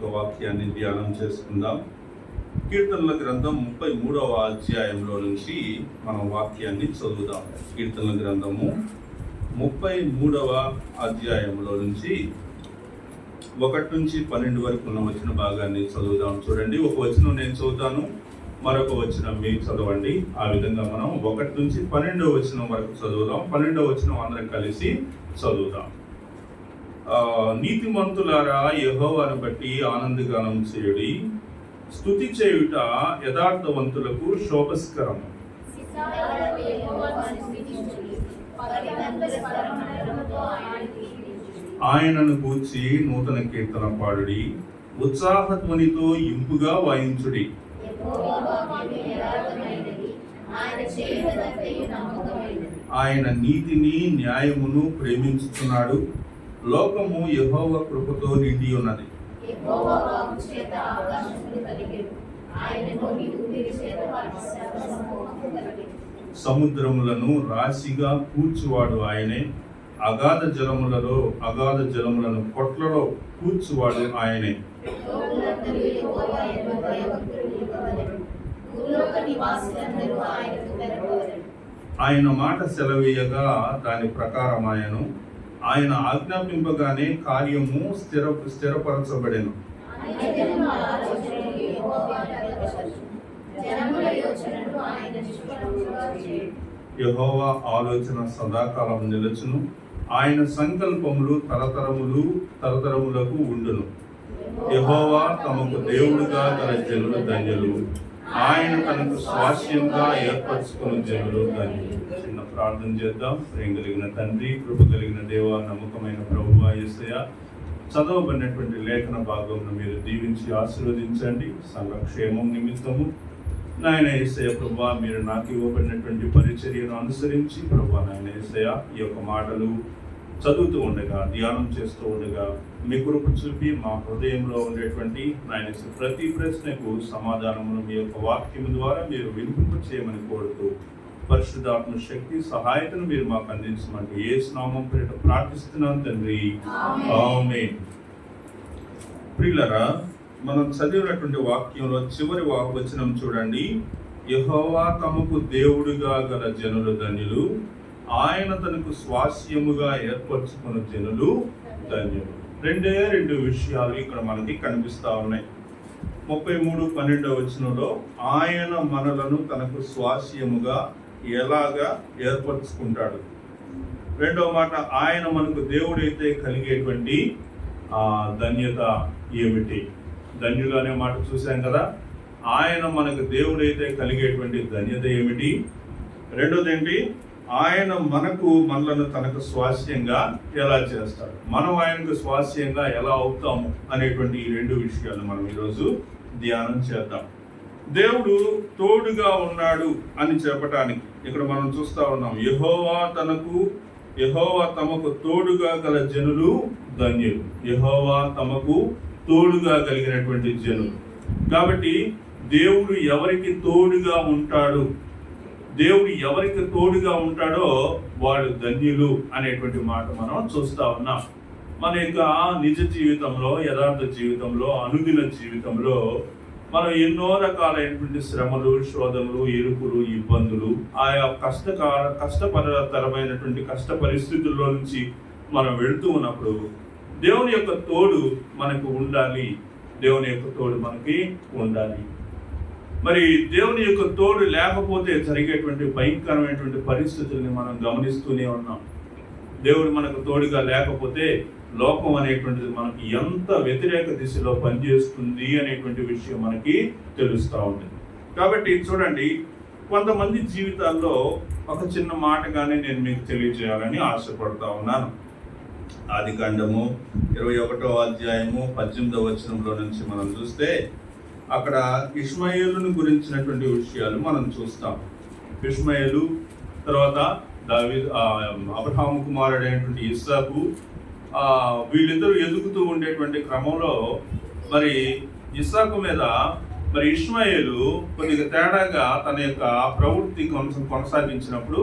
యొక్క వాక్యాన్ని ధ్యానం చేసుకుందాం. కీర్తనల గ్రంథం ముప్పై మూడవ అధ్యాయంలో నుంచి మనం వాక్యాన్ని చదువుదాం. కీర్తనల గ్రంథము ముప్పై మూడవ అధ్యాయంలో నుంచి ఒకటి నుంచి పన్నెండు వరకు ఉన్న వచ్చిన భాగాన్ని చదువుదాం. చూడండి ఒక వచనం నేను చదువుతాను మరొక వచనం మీరు చదవండి. ఆ విధంగా మనం ఒకటి నుంచి పన్నెండవ వచనం వరకు చదువుదాం. పన్నెండవ వచనం అందరం కలిసి చదువుదాం. నీతిమంతులారా యెహోవాను బట్టి ఆనందగానం చేయుడి. స్తుతి చేయుట యథార్థవంతులకు స్వరమండలముతో ఆయనను గూర్చి నూతన కీర్తన పాడుడి. ఉత్సాహధ్వనితో ఇంపుగా వాయించుడి. ఆయన నీతిని న్యాయమును ప్రేమించుతున్నాడు లోకము యెహోవా కృపతో నిండి ఉన్నది. సముద్రములను రాశిగా కూర్చువాడు ఆయనే. అగాధ జలములలో అగాధ జలములను కొట్లలో కూర్చువాడు ఆయనే. ఆయన మాట సెలవీయగా దాని ప్రకారమాయను. ఆయన ఆజ్ఞాపింపగానే కార్యము స్థిర స్థిరపరచబడెను. యహోవా ఆలోచన సదాకాలం నిలచును. ఆయన సంకల్పములు తరతరములు తరతరములకు ఉండును. యహోవా తమకు దేవుడుగా గల జనులు ధన్యులు. ఆయన తనకు స్వాస్యంగా ఏర్పరచుకుని జనులు చిన్న ప్రార్థన చేద్దాం. ప్రేమ కలిగిన తండ్రి కృప కలిగిన దేవ నమ్మకమైన ప్రభు యేసయ్య చదవబడినటువంటి లేఖన భాగంను మీరు దీవించి ఆశీర్వదించండి. సంఘక్షేమం నిమిత్తము. నాయన ఏసయ ప్రభా మీరు నాకు ఇవ్వబడినటువంటి పరిచర్యను అనుసరించి ప్రభా నాయన ఏసయ ఈ యొక్క మాటలు చదువుతూ ఉండగా ధ్యానం చేస్తూ ఉండగా మీ కృప చూపి మా హృదయంలో ఉండేటువంటి నాయన ప్రతి ప్రశ్నకు సమాధానమును మీ యొక్క వాక్యం ద్వారా మీరు వినిపింప చేయమని కోరుతూ పరిశుద్ధాత్మ శక్తి సహాయతను మీరు మాకు అందించమంటే ఏ స్నామం పేరిట ప్రార్థిస్తున్నాను తండ్రి. ప్రియులరా మనం చదివినటువంటి వాక్యంలో చివరి వచనం చూడండి. యెహోవా తమకు దేవుడిగా గల జనులు ధన్యులు. ఆయన తనకు స్వాస్యముగా ఏర్పరచుకున్న జనులు ధన్యులు. రెండే రెండు విషయాలు ఇక్కడ మనకి కనిపిస్తా ఉన్నాయి. ముప్పై మూడు పన్నెండవ వచనంలో ఆయన మనలను తనకు స్వాస్యముగా ఎలాగా ఏర్పరచుకుంటాడు. రెండవ మాట ఆయన మనకు దేవుడైతే కలిగేటువంటి ధన్యత ఏమిటి? ధన్యులు అనే మాట చూసాం కదా? ఆయన మనకు దేవుడైతే కలిగేటువంటి ధన్యత ఏమిటి? రెండోది ఏంటి? ఆయన మనకు మనలను తనకు స్వాస్యంగా ఎలా చేస్తాడు? మనం ఆయనకు స్వాస్యంగా ఎలా అవుతాము? అనేటువంటి ఈ రెండు విషయాలు మనం ఈరోజు ధ్యానం చేద్దాం. దేవుడు తోడుగా ఉన్నాడు అని చెప్పటానికి ఇక్కడ మనం చూస్తా ఉన్నాం. యహోవా తనకు యహోవా తమకు తోడుగా గల జనులు ధన్యులు. యహోవా తమకు తోడుగా కలిగినటువంటి జనులు. కాబట్టి దేవుడు ఎవరికి తోడుగా ఉంటాడు? దేవుడు ఎవరికి తోడుగా ఉంటాడో వాడు ధన్యులు అనేటువంటి మాట మనం చూస్తా ఉన్నాం. మన యొక్క నిజ జీవితంలో యథార్థ జీవితంలో అనుదిన జీవితంలో మనం ఎన్నో రకాలైనటువంటి శ్రమలు శోధనలు ఇరుకులు ఇబ్బందులు ఆయా కష్టకాల కష్టపరతరమైనటువంటి కష్ట పరిస్థితుల్లో నుంచి మనం వెళుతూ ఉన్నప్పుడు దేవుని యొక్క తోడు మనకు ఉండాలి. దేవుని యొక్క తోడు మనకి ఉండాలి. మరి దేవుని యొక్క తోడు లేకపోతే జరిగేటువంటి భయంకరమైనటువంటి పరిస్థితుల్ని మనం గమనిస్తూనే ఉన్నాం. దేవుడు మనకు తోడుగా లేకపోతే లోకం అనేటువంటిది మనకి ఎంత వ్యతిరేక దిశలో పనిచేస్తుంది అనేటువంటి విషయం మనకి తెలుస్తూ ఉంది కాబట్టి చూడండి కొంతమంది జీవితాల్లో ఒక చిన్న మాటగానే నేను మీకు తెలియజేయాలని ఆశపడతా ఉన్నాను. ఆది కాండము ఇరవై ఒకటో అధ్యాయము పద్దెనిమిదవ వచనంలో నుంచి మనం చూస్తే అక్కడ ఇష్మాయేలును గురించినటువంటి విషయాలు మనం చూస్తాం. ఇష్మాయేలు తర్వాత దావి అబ్రహాం కుమారుడైనటువంటి ఇస్సాకు వీళ్ళిద్దరూ ఎదుగుతూ ఉండేటువంటి క్రమంలో మరి ఇస్సాకు మీద మరి ఇష్మాయేలు కొద్దిగా తేడాగా తన యొక్క ప్రవృత్తి కొంచెం కొనసాగించినప్పుడు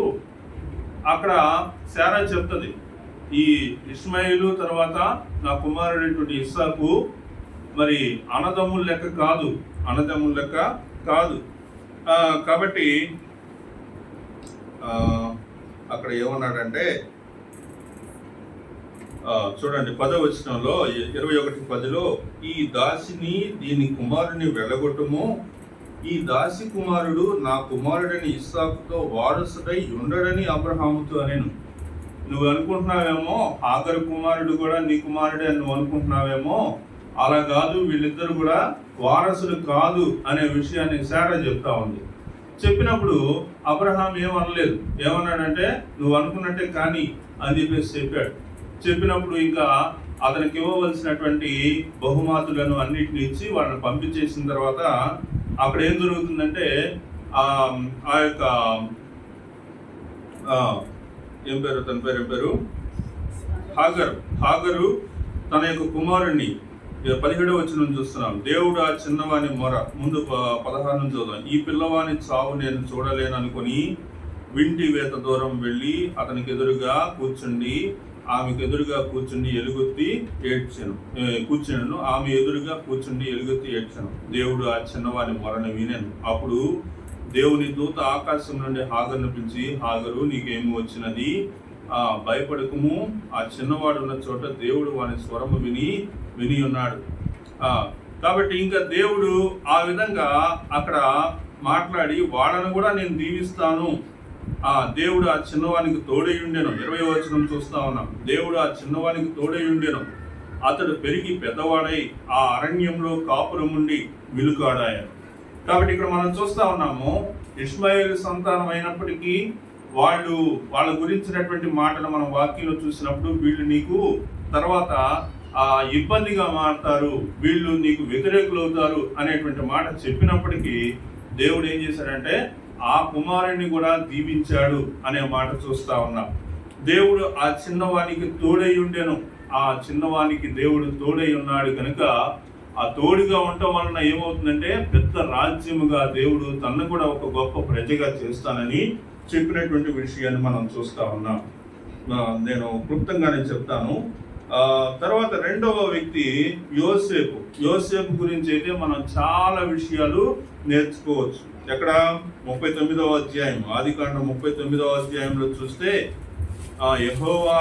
అక్కడ శారా చెప్తుంది ఈ ఇస్మాయిలు తర్వాత నా కుమారుడైనటువంటి ఇస్సాకు మరి అన్నదమ్ముల లెక్క కాదు. అన్నదమ్ముల లెక్క కాదు. కాబట్టి అక్కడ ఏమన్నాడంటే చూడండి పదవ వచనంలో ఇరవై ఒకటి పదిలో ఈ దాసిని దీని కుమారుని వెళ్ళగొట్టము. ఈ దాసి కుమారుడు నా కుమారుడని ఇస్సాకుతో వారసుడై ఉండడని అబ్రహాముతో అనేను. నువ్వు అనుకుంటున్నావేమో ఆఖరి కుమారుడు కూడా నీ కుమారుడే అని నువ్వు అనుకుంటున్నావేమో అలా కాదు వీళ్ళిద్దరు కూడా వారసులు కాదు అనే విషయాన్ని శారా చెప్తా ఉంది. చెప్పినప్పుడు అబ్రహాం ఏమనలేదు. ఏమన్నాడంటే నువ్వు అనుకున్నట్టే కానీ అని చెప్పేసి చెప్పాడు. చెప్పినప్పుడు ఇంకా అతనికి ఇవ్వవలసినటువంటి బహుమతులను అన్నిటిని ఇచ్చి వాళ్ళని పంపించేసిన తర్వాత అక్కడ ఏం జరుగుతుందంటే ఆ ఆ యొక్క ఏం పేరు తన పేరు ఏం పేరు? హాగర్. హాగరు తన యొక్క కుమారుణ్ణి పదిహేడవ వచ్చిన చూస్తున్నాం. దేవుడు ఆ చిన్నవాని మొర. ముందు ప- పదహారు నుంచి చూద్దాం. ఈ పిల్లవాని చావు నేను చూడలేననుకొని వింటి వేత దూరం వెళ్ళి అతనికి ఎదురుగా కూర్చుండి ఆమెకు ఎదురుగా కూర్చుండి ఎలుగొత్తి ఏడ్చాను. ఏ, కూర్చున్నాను ఆమె ఎదురుగా కూర్చుండి ఎలుగొత్తి ఏడ్చాను. దేవుడు ఆ చిన్నవాని మొరను వినాను. అప్పుడు దేవుని దూత ఆకాశం నుండి హాగర్ను పిలిచి హాగరు నీకేమి వచ్చినది? ఆ భయపడకము. ఆ చిన్నవాడు ఉన్న చోట దేవుడు వాని స్వరము విని విని ఉన్నాడు కాబట్టి ఇంకా దేవుడు ఆ విధంగా అక్కడ మాట్లాడి వాళ్ళను కూడా నేను దీవిస్తాను. ఆ దేవుడు ఆ చిన్నవానికి తోడై ఉండెను. ఇరవై వచనం చూస్తా ఉన్నాం. దేవుడు ఆ చిన్నవానికి తోడై ఉండెను. అతడు పెరిగి పెద్దవాడై ఆ అరణ్యంలో కాపురం ఉండి విలుకాడాయను. కాబట్టి ఇక్కడ మనం చూస్తా ఉన్నాము ఇస్మాయిల్ సంతానం అయినప్పటికీ వాళ్ళు వాళ్ళ గురించినటువంటి మాటలు మనం వాక్యంలో చూసినప్పుడు వీళ్ళు నీకు తర్వాత ఇబ్బందిగా మారుతారు వీళ్ళు నీకు వ్యతిరేకులు అవుతారు అనేటువంటి మాట చెప్పినప్పటికీ దేవుడు ఏం చేశాడంటే ఆ కుమారుణ్ణి కూడా దీవించాడు అనే మాట చూస్తా ఉన్నాం. దేవుడు ఆ చిన్నవానికి తోడై ఉండెను. ఆ చిన్నవానికి దేవుడు తోడై ఉన్నాడు కనుక ఆ తోడుగా ఉండటం వలన ఏమవుతుందంటే పెద్ద రాజ్యముగా దేవుడు తన్ను కూడా ఒక గొప్ప ప్రజగా చేస్తానని చెప్పినటువంటి విషయాన్ని మనం చూస్తా ఉన్నాం. ఆ, నేను క్లుప్తంగానే చెప్తాను. తర్వాత రెండవ వ్యక్తి యోసేపు. యోసేపు గురించి అయితే మనం చాలా విషయాలు నేర్చుకోవచ్చు. ఎక్కడ? ముప్పై తొమ్మిదవ అధ్యాయం. ఆది కాండ ముప్పై తొమ్మిదవ అధ్యాయంలో చూస్తే ఆ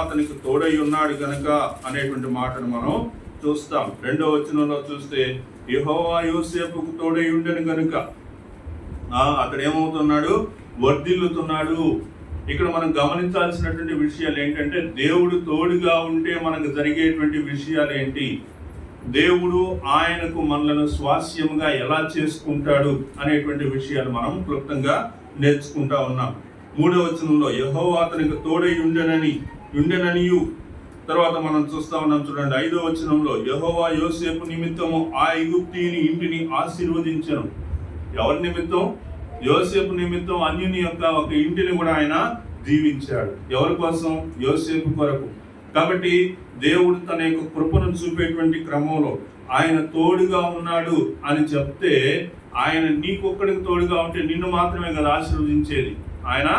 అతనికి తోడై ఉన్నాడు కనుక అనేటువంటి మాటను మనం చూస్తాం. రెండవ వచనంలో చూస్తే యహోవా యోసేపుకు తోడై ఉండను కనుక ఆ అతడు ఏమవుతున్నాడు? వర్ధిల్లుతున్నాడు. ఇక్కడ మనం గమనించాల్సినటువంటి విషయాలు ఏంటంటే దేవుడు తోడుగా ఉంటే మనకు జరిగేటువంటి విషయాలు ఏంటి? దేవుడు ఆయనకు మనలను స్వాస్యముగా ఎలా చేసుకుంటాడు అనేటువంటి విషయాలు మనం క్లుప్తంగా నేర్చుకుంటా ఉన్నాం. మూడవ వచనంలో యహో అతనికి తోడై ఉండనని ఉండననియు. తర్వాత మనం చూస్తా ఉన్నాం చూడండి ఐదవ వచనంలో యహోవా యోసేపు నిమిత్తము ఆ యుక్తిని ఇంటిని ఆశీర్వదించను. ఎవరి నిమిత్తం? యోసేపు నిమిత్తం అన్యుని యొక్క ఒక ఇంటిని కూడా ఆయన దీవించాడు ఎవరి కోసం? యోసేపు కొరకు. కాబట్టి దేవుడు తన యొక్క కృపను చూపేటువంటి క్రమంలో ఆయన తోడుగా ఉన్నాడు అని చెప్తే ఆయన నీకొక్కడికి తోడుగా ఉంటే నిన్ను మాత్రమే కదా ఆశీర్వదించేది. ఆయన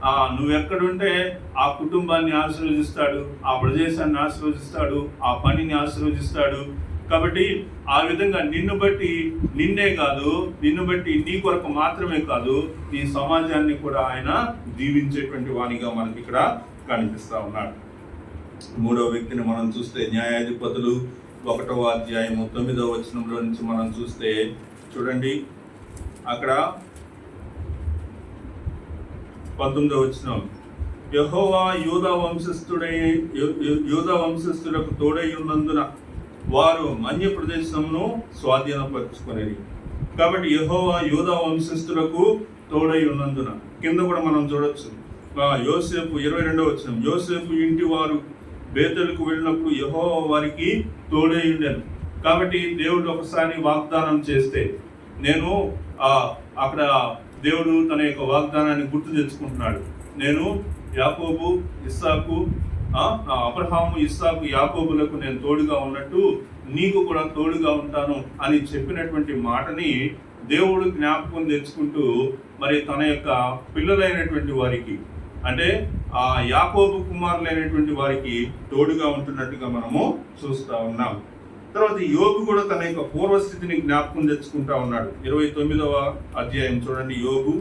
నువ్వెక్కడుంటే నువ్వు ఎక్కడుంటే ఆ కుటుంబాన్ని ఆశీర్వదిస్తాడు ఆ ప్రదేశాన్ని ఆశీర్వదిస్తాడు ఆ పనిని ఆశీర్వదిస్తాడు కాబట్టి ఆ విధంగా నిన్ను బట్టి నిన్నే కాదు నిన్ను బట్టి నీ కొరకు మాత్రమే కాదు ఈ సమాజాన్ని కూడా ఆయన దీవించేటువంటి వాణిగా మనకి ఇక్కడ కనిపిస్తా ఉన్నాడు. మూడో వ్యక్తిని మనం చూస్తే న్యాయాధిపతులు ఒకటవ అధ్యాయము తొమ్మిదవ వచనంలో నుంచి మనం చూస్తే చూడండి అక్కడ పంతొమ్మిదవ వచనం యహోవా యూధ వంశస్థుడై యూద వంశస్థులకు తోడై ఉన్నందున వారు మన్య ప్రదేశమును స్వాధీనపరుచుకునేది కాబట్టి యహోవా యూదా వంశస్థులకు తోడై ఉన్నందున కింద కూడా మనం చూడొచ్చు. ఆ, యోసేపు ఇరవై రెండవ వచ్చిన యోసేపు ఇంటి వారు బేతలకు వెళ్ళినప్పుడు యెహోవా వారికి తోడై ఉండేది కాబట్టి దేవుడు ఒకసారి వాగ్దానం చేస్తే నేను ఆ అక్కడ దేవుడు తన యొక్క వాగ్దానాన్ని గుర్తు తెచ్చుకుంటున్నాడు. నేను యాకోబు ఇస్సాకు అబ్రహాము ఇస్సాకు యాకోబులకు నేను తోడుగా ఉన్నట్టు నీకు కూడా తోడుగా ఉంటాను అని చెప్పినటువంటి మాటని దేవుడు జ్ఞాపకం తెచ్చుకుంటూ మరి తన యొక్క పిల్లలైనటువంటి వారికి అంటే ఆ యాకోబు కుమారులైనటువంటి వారికి తోడుగా ఉంటున్నట్టుగా మనము చూస్తూ ఉన్నాం. తర్వాత యోగు కూడా తన యొక్క పూర్వస్థితిని జ్ఞాపకం తెచ్చుకుంటా ఉన్నాడు. ఇరవై తొమ్మిదవ అధ్యాయం చూడండి. యోగు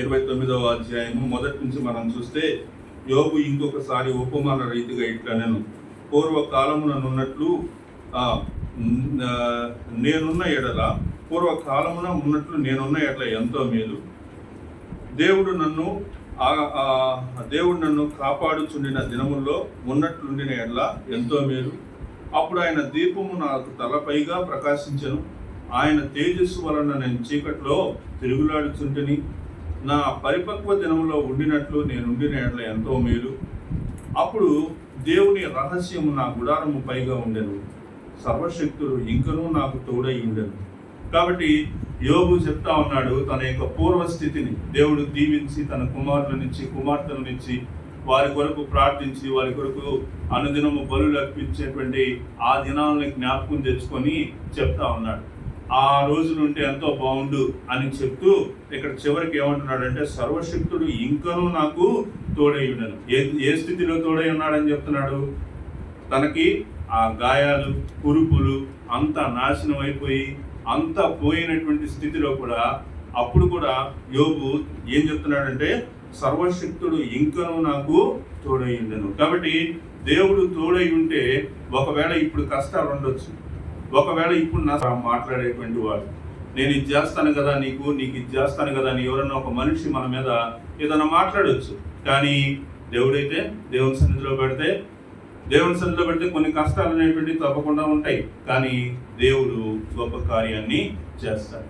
ఇరవై తొమ్మిదవ అధ్యాయము మొదటి నుంచి మనం చూస్తే యోగు ఇంకొకసారి ఉపమాన రీతిగా ఇట్లా నేను పూర్వకాలముననున్నట్లు నేనున్న ఎడల పూర్వకాలమున ఉన్నట్లు నేనున్న ఎడల ఎంతో మేలు. దేవుడు నన్ను దేవుడు నన్ను కాపాడుచుండిన దినముల్లో ఉన్నట్లుండిన ఎడల ఎంతో మేలు. అప్పుడు ఆయన దీపము నాకు తలపైగా ప్రకాశించను. ఆయన తేజస్సు వలన నేను చీకట్లో తిరుగులాడుచుంటని. నా పరిపక్వ దినములో ఉండినట్లు నేను ఉండిన ఎంతో మేలు. అప్పుడు దేవుని రహస్యము నా గుడారము పైగా ఉండను. సర్వశక్తుడు ఇంకనూ నాకు తోడై ఉండను. కాబట్టి యోగు చెప్తా ఉన్నాడు తన యొక్క పూర్వస్థితిని. దేవుడు దీవించి తన కుమారులనిచ్చి కుమార్తెలనిచ్చి వారి కొరకు ప్రార్థించి వారి కొరకు అనుదినము బలులు అర్పించేటువంటి ఆ దినాలని జ్ఞాపకం తెచ్చుకొని చెప్తా ఉన్నాడు. ఆ రోజులు ఉంటే ఎంతో బాగుండు అని చెప్తూ ఇక్కడ చివరికి ఏమంటున్నాడంటే సర్వశక్తుడు ఇంకనూ నాకు తోడై ఉండను. ఏ ఏ స్థితిలో తోడై ఉన్నాడని చెప్తున్నాడు? తనకి ఆ గాయాలు కురుపులు అంతా నాశనం అయిపోయి అంతా పోయినటువంటి స్థితిలో కూడా అప్పుడు కూడా యోగు ఏం చెప్తున్నాడంటే సర్వశక్తుడు ఇంకనూ నాకు తోడై ఉండను. కాబట్టి దేవుడు తోడై ఉంటే ఒకవేళ ఇప్పుడు కష్టాలు ఉండొచ్చు. ఒకవేళ ఇప్పుడు నా మాట్లాడేటువంటి వాడు నేను ఇది చేస్తాను కదా నీకు నీకు ఇది చేస్తాను కదా అని ఎవరన్నా ఒక మనిషి మన మీద ఏదైనా మాట్లాడవచ్చు కానీ దేవుడైతే దేవుని సన్నిధిలో పెడితే దేవుని సన్నిధిలో పెడితే కొన్ని కష్టాలు అనేటువంటివి తప్పకుండా ఉంటాయి. కానీ దేవుడు గొప్ప కార్యాన్ని చేస్తాడు.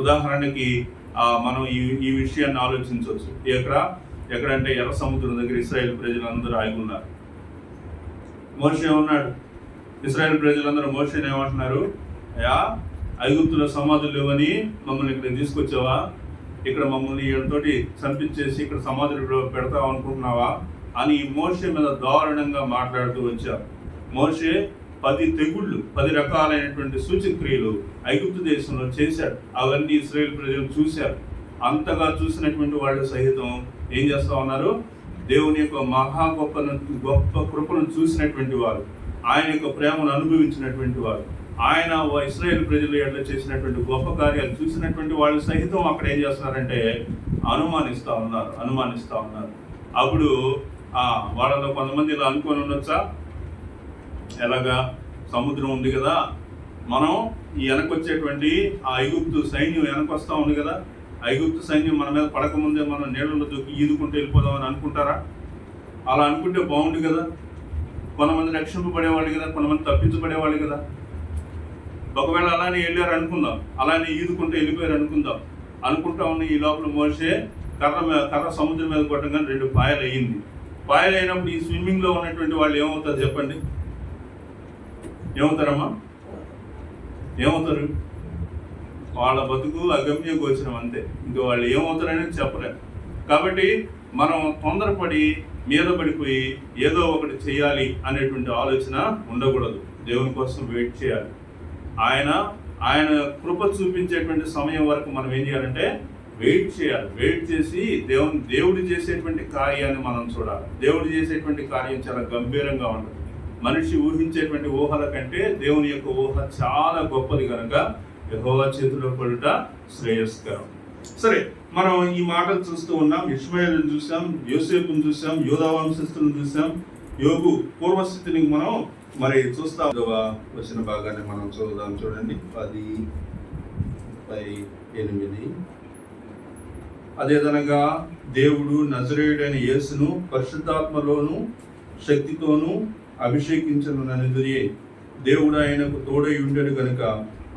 ఉదాహరణకి మనం ఈ ఈ విషయాన్ని ఆలోచించవచ్చు. ఎక్కడ? ఎక్కడంటే ఎర్ర సముద్రం దగ్గర ఇస్రాయేల్ ప్రజలందరూ ఆగి ఉన్నారు. మనిషి ఉన్నాడు ఇస్రాయల్ ప్రజలందరూ మోషన్ ఏమంటున్నారు అయ్యా ఐగుప్తుల సమాధులు లేవని మమ్మల్ని ఇక్కడ తీసుకొచ్చావా? ఇక్కడ మమ్మల్ని వీళ్ళతోటి చంపించేసి ఇక్కడ సమాధులు పెడతావు అనుకుంటున్నావా? అని ఈ మోషే మీద దారుణంగా మాట్లాడుతూ వచ్చారు. మోషే పది తెగుళ్ళు పది రకాలైనటువంటి సూచక్రియలు ఐగుప్తు దేశంలో చేశాడు. అవన్నీ ఇస్రాయేల్ ప్రజలు చూశారు. అంతగా చూసినటువంటి వాళ్ళు సహితం ఏం చేస్తా ఉన్నారు? దేవుని యొక్క మహా గొప్ప గొప్ప కృపను చూసినటువంటి వారు. ఆయన యొక్క ప్రేమను అనుభవించినటువంటి వారు ఆయన ఇస్రాయేల్ ప్రజలు ఎట్లా చేసినటువంటి గొప్ప కార్యాలు చూసినటువంటి వాళ్ళు సహితం అక్కడ ఏం చేస్తున్నారంటే అనుమానిస్తూ ఉన్నారు అనుమానిస్తూ ఉన్నారు. అప్పుడు ఆ వాళ్ళలో కొంతమంది ఇలా అనుకొని ఉండొచ్చా? ఎలాగా? సముద్రం ఉంది కదా. మనం ఈ వెనకొచ్చేటువంటి ఆ ఐగుప్తు సైన్యం వెనకొస్తూ ఉంది కదా. ఐగుప్తు సైన్యం మన మీద పడకముందే మనం నీళ్ళలో దూకి ఈదుకుంటూ వెళ్ళిపోదామని అనుకుంటారా? అలా అనుకుంటే బాగుండు కదా. కొంతమంది రక్షింపబడేవాళ్ళు కదా కొంతమంది తప్పించబడేవాళ్ళు కదా. ఒకవేళ అలానే వెళ్ళారు అనుకుందాం అలానే ఈదుకుంటూ వెళ్ళిపోయారు అనుకుందాం. అనుకుంటా ఉన్న ఈ లోపల మోసే కర్ర మీద కర్ర సముద్రం మీద కొట్టగానే రెండు పాయలు అయ్యింది పాయలు అయినప్పుడు ఈ స్విమ్మింగ్లో ఉన్నటువంటి వాళ్ళు ఏమవుతారు చెప్పండి? ఏమవుతారమ్మా? ఏమవుతారు? వాళ్ళ బతుకు అగమ్య గోచరం అంతే. ఇంకా వాళ్ళు ఏమవుతారనేది చెప్పలేరు కాబట్టి మనం తొందరపడి మీద పడిపోయి ఏదో ఒకటి చేయాలి అనేటువంటి ఆలోచన ఉండకూడదు. దేవుని కోసం వెయిట్ చేయాలి. ఆయన ఆయన కృప చూపించేటువంటి సమయం వరకు మనం ఏం చేయాలంటే వెయిట్ చేయాలి. వెయిట్ చేసి దేవుని దేవుడు చేసేటువంటి కార్యాన్ని మనం చూడాలి. దేవుడు చేసేటువంటి కార్యం చాలా గంభీరంగా ఉంటుంది. మనిషి ఊహించేటువంటి ఊహల కంటే దేవుని యొక్క ఊహ చాలా గొప్పది కనుక యహోవా చేతిలో పడుట శ్రేయస్కరం. సరే మనం ఈ మాటలు చూస్తూ ఉన్నాం ఇస్మాయిల్ని చూసాం యోసేపుని చూసాం యోధా వంశస్థులను చూసాం యోగు పూర్వస్థితిని మనం మరి చూస్తాం. వచ్చిన భాగాన్ని మనం చూద్దాం చూడండి. పది పై ఎనిమిది. అదేవిధంగా దేవుడు నజరేయుడైన యేసును పరిశుద్ధాత్మలోను శక్తితోనూ అభిషేకించను ననుదిరియే దేవుడు ఆయనకు తోడై ఉండడు కనుక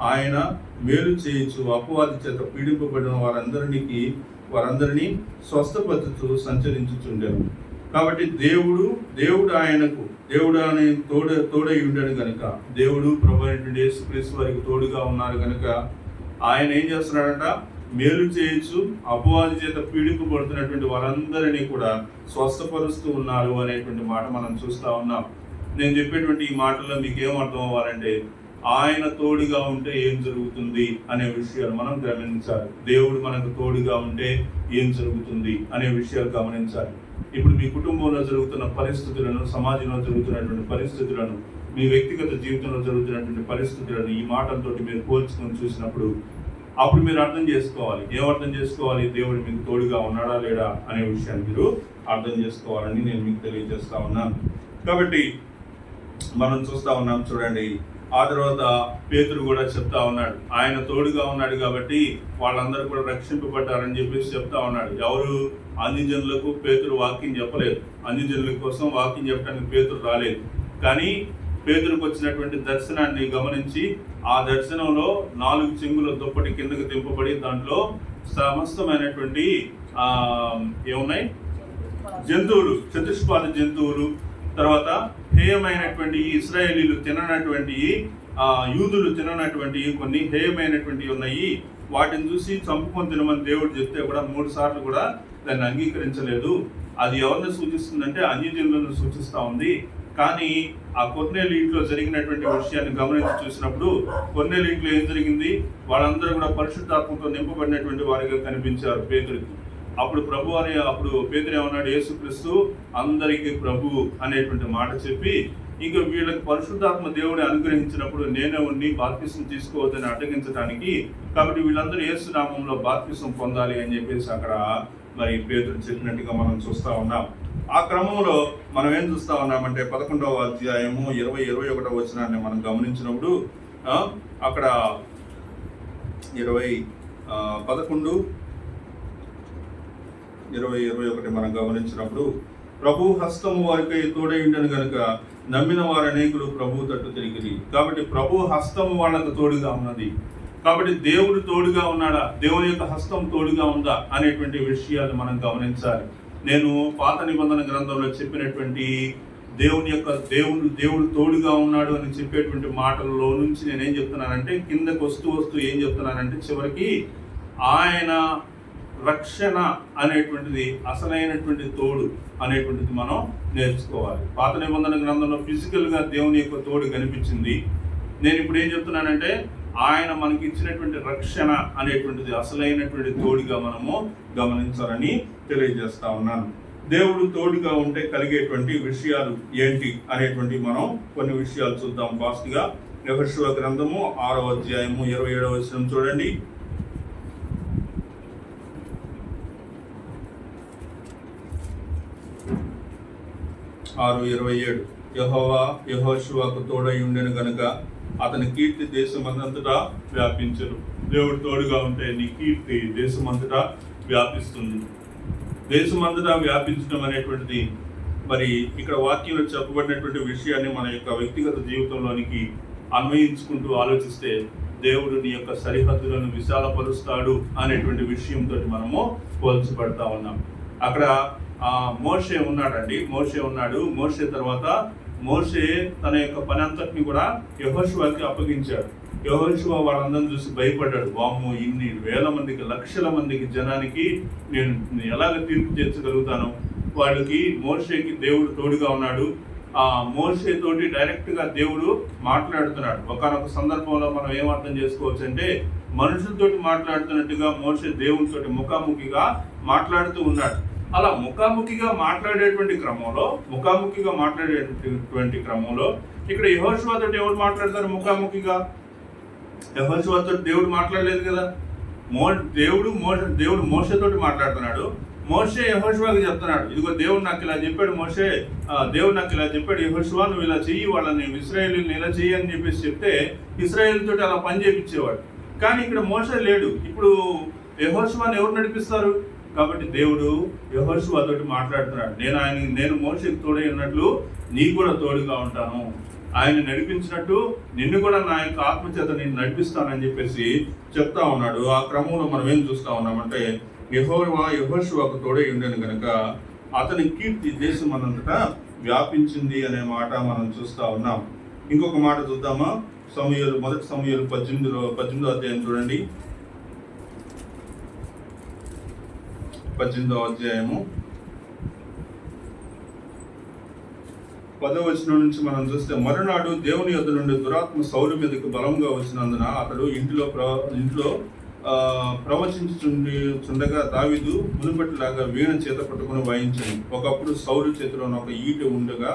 ఆయన మేలు చేయించు అపవాది చేత పీడింపబడిన వారందరినీ వారందరినీ స్వస్థపరచుతూ సంచరించుచుండెను. కాబట్టి దేవుడు దేవుడు ఆయనకు దేవుడు ఆయన తోడ తోడై ఉండడు కనుక దేవుడు ప్రభు అయినటువంటి యేసుక్రీస్తు వారికి తోడుగా ఉన్నారు కనుక ఆయన ఏం చేస్తున్నాడంట? మేలు చేయొచ్చు అపవాది చేత పీడింపబడుతున్నటువంటి వారందరినీ కూడా స్వస్థపరుస్తూ ఉన్నారు అనేటువంటి మాట మనం చూస్తా ఉన్నాం. నేను చెప్పేటువంటి ఈ మాటల్లో మీకు ఏం అర్థం అవ్వాలంటే ఆయన తోడుగా ఉంటే ఏం జరుగుతుంది అనే విషయాలు మనం గమనించాలి. దేవుడు మనకు తోడుగా ఉంటే ఏం జరుగుతుంది అనే విషయాలు గమనించాలి. ఇప్పుడు మీ కుటుంబంలో జరుగుతున్న పరిస్థితులను సమాజంలో జరుగుతున్నటువంటి పరిస్థితులను మీ వ్యక్తిగత జీవితంలో జరుగుతున్నటువంటి పరిస్థితులను ఈ మాటలతోటి మీరు పోల్చుకొని చూసినప్పుడు అప్పుడు మీరు అర్థం చేసుకోవాలి. ఏం అర్థం చేసుకోవాలి? దేవుడు మీకు తోడుగా ఉన్నాడా లేడా అనే విషయాన్ని మీరు అర్థం చేసుకోవాలని నేను మీకు తెలియజేస్తా ఉన్నాను. కాబట్టి మనం చూస్తా ఉన్నాం చూడండి. ఆ తర్వాత పేతురు కూడా చెప్తా ఉన్నాడు. ఆయన తోడుగా ఉన్నాడు కాబట్టి వాళ్ళందరూ కూడా రక్షింపబడ్డారని చెప్పేసి చెప్తా ఉన్నాడు. ఎవరు అన్యజనులకు పేతురు వాక్యం చెప్పలేదు. అన్యజనుల కోసం వాక్యం చెప్పడానికి పేతురు రాలేదు. కానీ పేతురుకు వచ్చినటువంటి దర్శనాన్ని గమనించి ఆ దర్శనంలో నాలుగు చెంగుల దుప్పటి కిందకు దింపబడి దాంట్లో సమస్తమైనటువంటి ఏమున్నాయి? జంతువులు చతుష్పాద జంతువులు తర్వాత హేయమైనటువంటి ఈ ఇస్రాయేలీలు తిననటువంటి యూదులు తిననటువంటి కొన్ని హేయమైనటువంటి ఉన్నాయి. వాటిని చూసి చంపుకొని తినమని దేవుడు చెప్తే కూడా మూడు సార్లు కూడా దాన్ని అంగీకరించలేదు. అది ఎవరిని సూచిస్తుందంటే అన్యజనులను సూచిస్తూ ఉంది. కానీ ఆ కొన్నేళ్ళ ఇంట్లో జరిగినటువంటి విషయాన్ని గమనించి చూసినప్పుడు కొన్నేళ్ళ ఇంట్లో ఏం జరిగింది? వాళ్ళందరూ కూడా పరిశుద్ధాత్మతో నింపబడినటువంటి వారిగా కనిపించారు పేదరికి అప్పుడు ప్రభు అని అప్పుడు పేదరు ఏమన్నాడు? యేసుక్రీస్తు అందరికీ ప్రభు అనేటువంటి మాట చెప్పి ఇంకా వీళ్ళకి పరిశుద్ధాత్మ దేవుని అనుగ్రహించినప్పుడు నేనే ఉండి బాప్తిసం తీసుకోవద్దని అడ్డగించడానికి కాబట్టి వీళ్ళందరూ యేసునామంలో బాప్తిసం పొందాలి అని చెప్పేసి అక్కడ మరి పేదలు చెప్పినట్టుగా మనం చూస్తా ఉన్నాం. ఆ క్రమంలో మనం ఏం చూస్తా ఉన్నామంటే పదకొండవ అధ్యాయము ఇరవై ఇరవై ఒకటో వచనాన్ని మనం గమనించినప్పుడు అక్కడ ఇరవై పదకొండు ఇరవై ఇరవై ఒకటి మనం గమనించినప్పుడు ప్రభు హస్తము వారికి తోడై ఉండను నమ్మిన వారు అనేకులు ప్రభు తట్టు తిరిగిరి. కాబట్టి ప్రభు హస్తము వాళ్ళకు తోడుగా ఉన్నది. కాబట్టి దేవుడు తోడుగా ఉన్నాడా? దేవుని యొక్క హస్తం తోడుగా ఉందా? అనేటువంటి విషయాలు మనం గమనించాలి. నేను పాత నిబంధన గ్రంథంలో చెప్పినటువంటి దేవుని యొక్క దేవుడు దేవుడు తోడుగా ఉన్నాడు అని చెప్పేటువంటి మాటల్లో నుంచి నేనేం చెప్తున్నానంటే కిందకు వస్తూ వస్తూ ఏం చెప్తున్నానంటే చివరికి ఆయన రక్షణ అనేటువంటిది అసలైనటువంటి తోడు అనేటువంటిది మనం నేర్చుకోవాలి. పాత నిబంధన గ్రంథంలో ఫిజికల్గా దేవుని యొక్క తోడు కనిపించింది. నేను ఇప్పుడు ఏం చెప్తున్నానంటే ఆయన మనకి ఇచ్చినటువంటి రక్షణ అనేటువంటిది అసలైనటువంటి తోడుగా మనము గమనించాలని తెలియజేస్తా ఉన్నాను. దేవుడు తోడుగా ఉంటే కలిగేటువంటి విషయాలు ఏంటి అనేటువంటి మనం కొన్ని విషయాలు చూద్దాం ఫాస్ట్గా. గా గ్రంథము ఆరో అధ్యాయము ఇరవై ఏడవ వచనం చూడండి. ఆరు ఇరవై ఏడు. యహోవా యహోశివాకు తోడై ఉండెను గనుక అతని కీర్తి దేశమంతటా వ్యాపించరు దేవుడు తోడుగా ఉంటే నీ కీర్తి దేశమంతటా వ్యాపిస్తుంది. దేశమంతటా వ్యాపించడం అనేటువంటిది మరి ఇక్కడ వాక్యంలో చెప్పబడినటువంటి విషయాన్ని మన యొక్క వ్యక్తిగత జీవితంలోనికి అన్వయించుకుంటూ ఆలోచిస్తే దేవుడు నీ యొక్క సరిహద్దులను విశాలపరుస్తాడు అనేటువంటి విషయంతో మనము పోల్చబడతా ఉన్నాం. అక్కడ మోషే ఉన్నాడండి. మోషే ఉన్నాడు. మోషే తర్వాత మోషే తన యొక్క పని అంతటిని కూడా యహోశివాకి అప్పగించాడు. యహోశివ వాళ్ళందరిని చూసి భయపడ్డాడు. వామ్మో ఇన్ని వేల మందికి లక్షల మందికి జనానికి నేను ఎలాగ తీర్పు తీర్చగలుగుతాను? వాళ్ళకి మోషేకి దేవుడు తోడుగా ఉన్నాడు. ఆ మోషే తోటి డైరెక్ట్గా దేవుడు మాట్లాడుతున్నాడు. ఒకనొక సందర్భంలో మనం ఏమర్థం చేసుకోవచ్చు అంటే మనుషులతోటి మాట్లాడుతున్నట్టుగా మోషే దేవునితోటి ముఖాముఖిగా మాట్లాడుతూ ఉన్నాడు. అలా ముఖాముఖిగా మాట్లాడేటువంటి క్రమంలో ముఖాముఖిగా మాట్లాడేటువంటి క్రమంలో ఇక్కడ యహోశ్వాతో ఎవరు మాట్లాడతారు ముఖాముఖిగా? యహోశ్వాతో దేవుడు మాట్లాడలేదు కదా. మో దేవుడు మోస దేవుడు మోసతోటి మాట్లాడుతున్నాడు. మోసే యహోశ్వాకి చెప్తున్నాడు. ఇదిగో దేవుడు నాకు ఇలా చెప్పాడు మోసే దేవుడు నాకు ఇలా చెప్పాడు యహోశ్వా నువ్వు ఇలా చెయ్యి వాళ్ళని ఇస్రాయేలీని ఇలా చెయ్యి అని చెప్పేసి చెప్తే ఇస్రాయేల్తో తోటి అలా పని చేయించేవాడు కానీ ఇక్కడ మోసే లేడు. ఇప్పుడు యహోశివాని ఎవరు నడిపిస్తారు? కాబట్టి దేవుడు యహోశివా అతోటి మాట్లాడుతున్నాడు. నేను ఆయన నేను మోసకి తోడై ఉన్నట్లు నీకు కూడా తోడుగా ఉంటాను. ఆయన నడిపించినట్టు నిన్ను కూడా నా యొక్క ఆత్మచేత నేను నడిపిస్తానని చెప్పేసి చెప్తా ఉన్నాడు. ఆ క్రమంలో మనం ఏం చూస్తా ఉన్నామంటే యహోవా యహోశివాకు తోడై ఉండను కనుక అతని కీర్తి దేశం అనంతటా వ్యాపించింది అనే మాట మనం చూస్తా ఉన్నాం. ఇంకొక మాట చూద్దామా? సమయాలు మొదటి సమయాలు పద్దెనిమిదిలో పద్దెనిమిదో అధ్యాయం చూడండి. పద్దెనిమిదవ అధ్యాయము. పదో వచనం నుంచి మనం చూస్తే మరునాడు దేవుని యొద్ నుండి దురాత్మ సౌలు మీదకు బలంగా వచ్చినందున అతడు ఇంటిలో ప్ర ఇంట్లో ప్రవచించుండి చుండగా దావిదు మునుపటిలాగా వీణ చేత పట్టుకుని వాయించను. ఒకప్పుడు సౌలు చేతిలో ఒక ఈట ఉండగా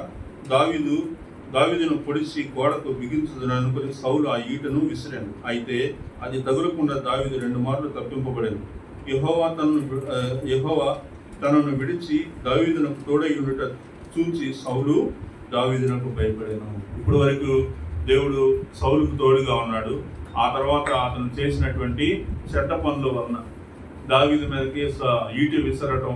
దావీదు దావీదును పొడిచి గోడకు బిగించుదని అనుకుని సౌలు ఆ ఈటను విసిరాను. అయితే అది తగులకుండా దావీదు రెండు మార్లు తప్పింపబడింది యహోవా తనను యహోవా తనను విడిచి దావీదునకు తోడై ఉండట చూచి సౌలు దావీదునకు భయపడాను. ఇప్పటి వరకు దేవుడు సౌలుకు తోడుగా ఉన్నాడు. ఆ తర్వాత అతను చేసినటువంటి చెడ్డ పనుల వలన దావీదు మీదకి ఈటి విసరటం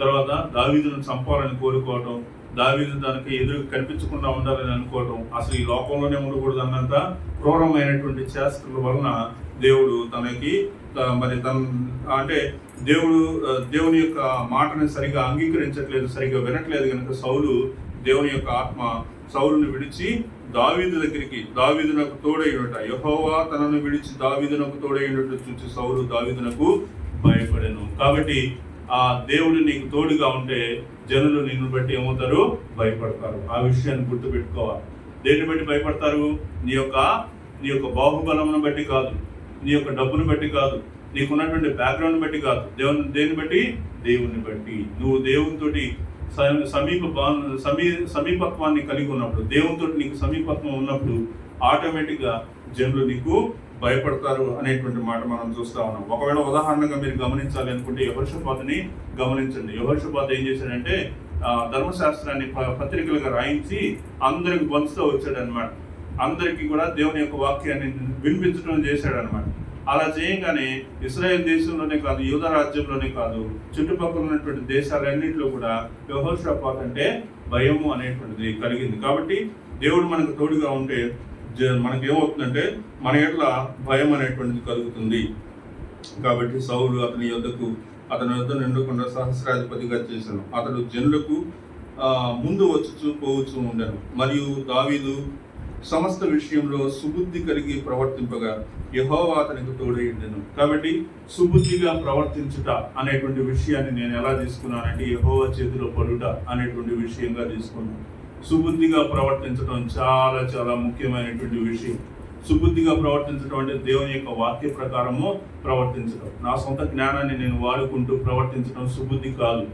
తర్వాత దావీదును చంపాలని కోరుకోవటం దావీదు తనకి ఎదురు కనిపించకుండా ఉండాలని అనుకోవటం అసలు ఈ లోకంలోనే ఉండకూడదు అన్నంత క్రూరమైనటువంటి చేష్టల వలన దేవుడు తనకి మరి తన అంటే దేవుడు దేవుని యొక్క మాటని సరిగా అంగీకరించట్లేదు సరిగా వినట్లేదు కనుక సౌలు దేవుని యొక్క ఆత్మ సౌలును విడిచి దావీదు దగ్గరికి దావీదునకు తోడైనట యహోవా తనను విడిచి దావీదునకు తోడైనట్టు చూసి సౌలు దావీదునకు భయపడను. కాబట్టి ఆ దేవుడు నీకు తోడుగా ఉంటే జనులు నిన్ను బట్టి ఏమవుతారు? భయపడతారు. ఆ విషయాన్ని గుర్తుపెట్టుకోవాలి. దేన్ని బట్టి భయపడతారు? నీ యొక్క నీ యొక్క బాహుబలమును బట్టి కాదు. నీ యొక్క డబ్బును బట్టి కాదు నీకున్నటువంటి బ్యాక్గ్రౌండ్ బట్టి కాదు దేవుని దేన్ని బట్టి? దేవుని బట్టి. నువ్వు దేవునితోటి సమీప సమీ సమీపత్వాన్ని కలిగి ఉన్నప్పుడు దేవునితో నీకు సమీపత్వం ఉన్నప్పుడు ఆటోమేటిక్గా జనులు నీకు భయపడతారు అనేటువంటి మాట మనం చూస్తా ఉన్నాం. ఒకవేళ ఉదాహరణగా మీరు గమనించాలి అనుకుంటే యహర్షపాతని గమనించండి. యహర్షపాత ఏం చేశాడంటే ధర్మశాస్త్రాన్ని ప- పత్రికలుగా రాయించి అందరికి పంచుతూ వచ్చాడనమాట అందరికీ కూడా దేవుని యొక్క వాక్యాన్ని వినిపించడం చేశాడు అనమాట అలా చేయగానే ఇస్రాయేల్ దేశంలోనే కాదు యూద రాజ్యంలోనే కాదు చుట్టుపక్కల ఉన్నటువంటి దేశాలన్నింటిలో కూడా యహోషపాత్ అంటే భయము అనేటువంటిది కలిగింది. కాబట్టి దేవుడు మనకు తోడుగా ఉంటే జ- మనకి ఏమవుతుందంటే మన ఎట్ల భయం అనేటువంటిది కలుగుతుంది. కాబట్టి సౌలు అతని యొద్దకు అతని యొద్ద నిండకుండా సహస్రాధిపతిగా చేశాను. అతడు జనులకు ముందు వచ్చుచు పోవచ్చు ఉండను. మరియు దావీదు సమస్త విషయంలో సుబుద్ధి కలిగి ప్రవర్తింపగా యహోవా అతనికి తోడైండెను కాబట్టి సుబుద్ధిగా ప్రవర్తించుట అనేటువంటి విషయాన్ని నేను ఎలా తీసుకున్నానంటే యహోవా చేతిలో పడుట అనేటువంటి విషయంగా తీసుకున్నాను. సుబుద్ధిగా ప్రవర్తించడం చాలా చాలా ముఖ్యమైనటువంటి విషయం. సుబుద్ధిగా ప్రవర్తించడం అంటే దేవుని యొక్క వాక్య ప్రకారము ప్రవర్తించడం నా సొంత జ్ఞానాన్ని నేను వాడుకుంటూ ప్రవర్తించడం సుబుద్ధి కాదు.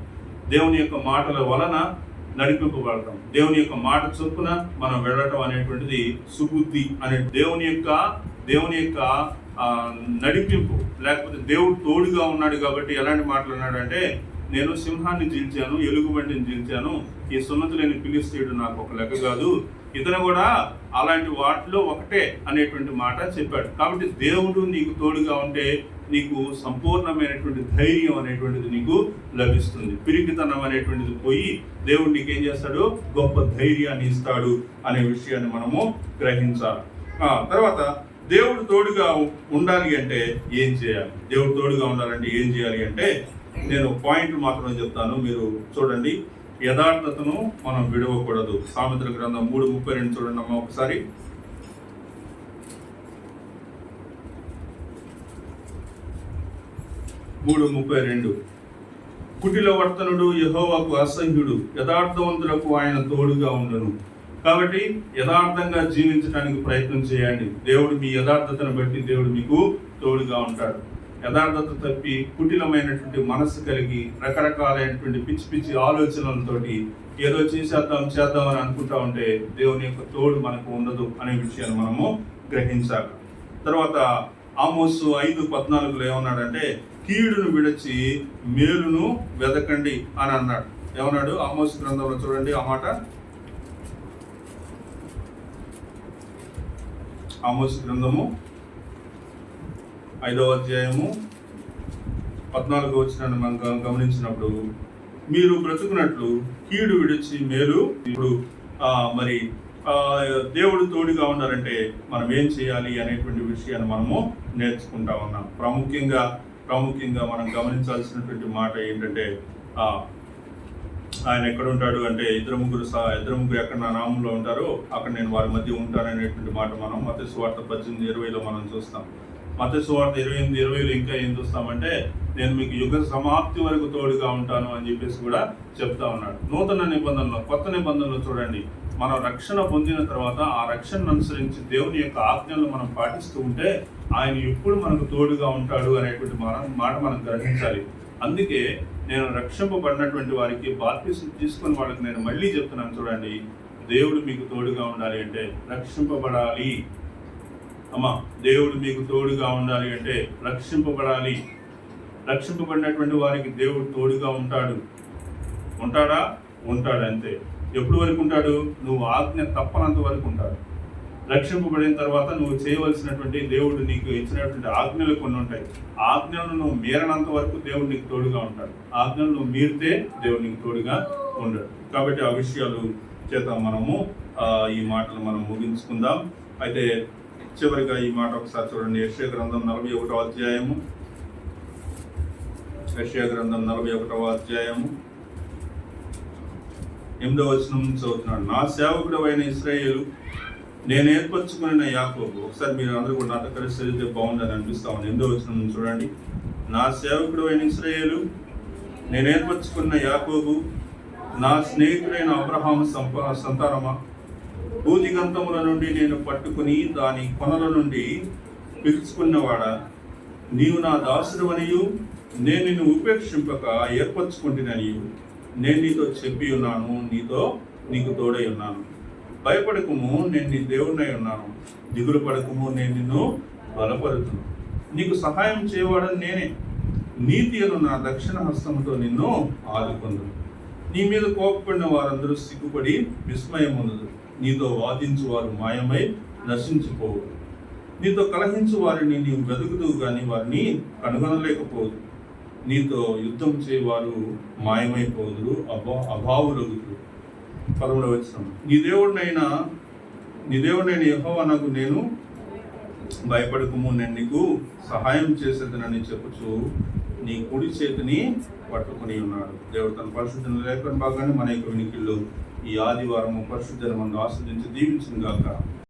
దేవుని యొక్క మాటల వలన నడిపింపబడటం దేవుని యొక్క మాట చొప్పున మనం వెళ్ళటం అనేటువంటిది సుబుద్ధి అనే దేవుని యొక్క దేవుని యొక్క నడిపింపు లేకపోతే దేవుడు తోడుగా ఉన్నాడు కాబట్టి ఎలాంటి మాటలు అన్నాడంటే నేను సింహాన్ని జీల్చాను ఎలుగుబంటిని జీల్చాను ఈ సున్నతులేని పిలిస్తీయుడు నాకు ఒక లెక్క కాదు ఇతను కూడా అలాంటి వాటిలో ఒకటే అనేటువంటి మాట చెప్పాడు. కాబట్టి దేవుడు నీకు తోడుగా ఉంటే నీకు సంపూర్ణమైనటువంటి ధైర్యం అనేటువంటిది నీకు లభిస్తుంది. పిరికితనం అనేటువంటిది పోయి దేవుడు నీకు ఏం చేస్తాడు? గొప్ప ధైర్యాన్ని ఇస్తాడు అనే విషయాన్ని మనము గ్రహించాలి. తర్వాత దేవుడు తోడుగా ఉండాలి అంటే ఏం చేయాలి? దేవుడు తోడుగా ఉండాలంటే ఏం చేయాలి అంటే నేను పాయింట్ మాత్రమే చెప్తాను. మీరు చూడండి. యథార్థతను మనం విడవకూడదు. సామెతల గ్రంథం మూడు ముప్పై రెండు చూడండి అమ్మ ఒకసారి. మూడు ముప్పై రెండు. కుటిల వర్తనుడు యహోవాకు అసహ్యుడు యథార్థవంతులకు ఆయన తోడుగా ఉండను. కాబట్టి యథార్థంగా జీవించడానికి ప్రయత్నం చేయండి. దేవుడు మీ యథార్థతను బట్టి దేవుడు మీకు తోడుగా ఉంటాడు. యథార్థత తప్పి కుటిలమైనటువంటి మనస్సు కలిగి రకరకాలైనటువంటి పిచ్చి పిచ్చి ఆలోచనలతోటి ఏదో చేసేద్దాం చేద్దాం అని అనుకుంటా ఉంటే దేవుని యొక్క తోడు మనకు ఉండదు అనే విషయాన్ని మనము గ్రహించాలి. తర్వాత ఆమోసు ఐదు పద్నాలుగులో ఏమన్నాడంటే కీడును విడచి మేలును వెదకండి అని అన్నాడు. ఏమన్నాడు? ఆమోసు గ్రంథంలో చూడండి ఆ మాట. ఆమోసు గ్రంథము ఐదవ అధ్యాయము పద్నాలుగు వచ్చిన మనం గమనించినప్పుడు మీరు బ్రతుకున్నట్లు కీడు విడిచి మేలు ఇప్పుడు ఆ, మరి ఆ, దేవుడు తోడుగా ఉండాలంటే మనం ఏం చేయాలి అనేటువంటి విషయాన్ని మనము నేర్చుకుంటా ఉన్నాం. ప్రాముఖ్యంగా ప్రాముఖ్యంగా మనం గమనించాల్సినటువంటి మాట ఏంటంటే ఆయన ఎక్కడ ఉంటాడు అంటే ఇద్దరు ముగ్గురు సా- ఇద్దరు ముగ్గురు ఎక్కడ నా నామంలో ఉంటారో అక్కడ నేను వారి మధ్య ఉంటాననేటువంటి మాట మనం మత స్వార్థ పద్దెనిమిది ఇరవైలో మనం చూస్తాం. మత సువార్త ఇరవై ఎనిమిది ఇరవైలో ఇంకా ఏం చూస్తామంటే నేను మీకు యుగ సమాప్తి వరకు తోడుగా ఉంటాను అని చెప్పేసి కూడా చెప్తా ఉన్నాడు. నూతన నిబంధనలో కొత్త నిబంధనలో చూడండి. మనం రక్షణ పొందిన తర్వాత ఆ రక్షణను అనుసరించి దేవుని యొక్క ఆజ్ఞలను మనం పాటిస్తూ ఉంటే ఆయన ఎప్పుడు మనకు తోడుగా ఉంటాడు అనేటువంటి మన- మాట మనం గ్రహించాలి. అందుకే నేను రక్షింపబడినటువంటి వారికి బాప్తిసం తీసుకుని వాళ్ళకి నేను మళ్ళీ చెప్తున్నాను చూడండి. దేవుడు మీకు తోడుగా ఉండాలి అంటే రక్షింపబడాలి. అమ్మా దేవుడు మీకు తోడుగా ఉండాలి అంటే రక్షింపబడాలి. రక్షింపబడినటువంటి వారికి దేవుడు తోడుగా ఉంటాడు. ఉంటాడా? ఉంటాడు అంతే. ఎప్పుడు వరకు ఉంటాడు? నువ్వు ఆజ్ఞ తప్పనంత వరకు ఉంటాడు. రక్షింపబడిన తర్వాత నువ్వు చేయవలసినటువంటి దేవుడు నీకు ఇచ్చినటువంటి ఆజ్ఞలు కొన్ని ఉంటాయి. ఆజ్ఞలను నువ్వు మీరనంత వరకు దేవుడు నీకు తోడుగా ఉంటాడు. ఆజ్ఞలు నువ్వు మీరితే దేవుడు నీకు తోడుగా ఉండడు. కాబట్టి ఆ విషయాలు చేత మనము. ఈ మాటలు మనం ముగించుకుందాం. అయితే చివరిగా ఈ మాట ఒకసారి చూడండి. యశ్య గ్రంథం నలభై ఒకటో అధ్యాయము. యశ్య గ్రంథం నలభై ఒకటవ అధ్యాయము. ఎనిమిదవ వచనం నుంచి చదువుతున్నాడు. నా సేవకుడు అయిన ఇస్రాయేలు నేను ఏర్పరచుకున్న యాకోబు ఒకసారి మీరు అందరూ కూడా నాతో కలిసి చదివితే బాగుందని అనిపిస్తా ఉంది. ఎనిమిదో వచనం నుంచి చూడండి. నా సేవకుడు అయిన ఇస్రాయేలు నేను ఏర్పరచుకున్న యాకోబు నా స్నేహితుడైన అబ్రహాం సంప సంతానమా? భూదిగంతముల నుండి నేను పట్టుకుని దాని కొనల నుండి పిలుచుకున్నవాడా నీవు నా దాసుడవనియు నేను నిన్ను ఉపేక్షింపక ఏర్పరచుకుంటుననియు నేను నీతో చెప్పి ఉన్నాను నీతో నీకు తోడై ఉన్నాను. భయపడకము నేను నీ దేవుడినై ఉన్నాను. దిగులు పడకము నేను నిన్ను బలపరుతును. నీకు సహాయం చేయవాడని నేనే. నీతి అను నా దక్షిణ హస్తముతో నిన్ను ఆదుకుందు నీ మీద కోపపడిన వారందరూ సిగ్గుపడి విస్మయముందు నీతో వాదించు వారు మాయమై నశించిపోవు. నీతో కలహించు వారిని నీవు వెతుకుతూ కానీ వారిని కనుగొనలేకపోదు. నీతో యుద్ధం చేయవారు మాయమైపోదురు అభా అభావులగుదురు. పదమూడవ వచ్చిన నీ దేవుడినైనా నీ దేవుడినైన యెహోవా నాకు నేను భయపడకము నేను నీకు సహాయం చేసేదనని చెప్పుచు నీ కుడి చేతిని పట్టుకుని ఉన్నాడు. దేవుడు తన పరిస్థితిని లేఖన భాగాన్ని మన యొక్క వినికిళ్ళు ఈ ఆదివారం పరిశుద్ధ మనం ఆస్వాదించి దీవించిన గాక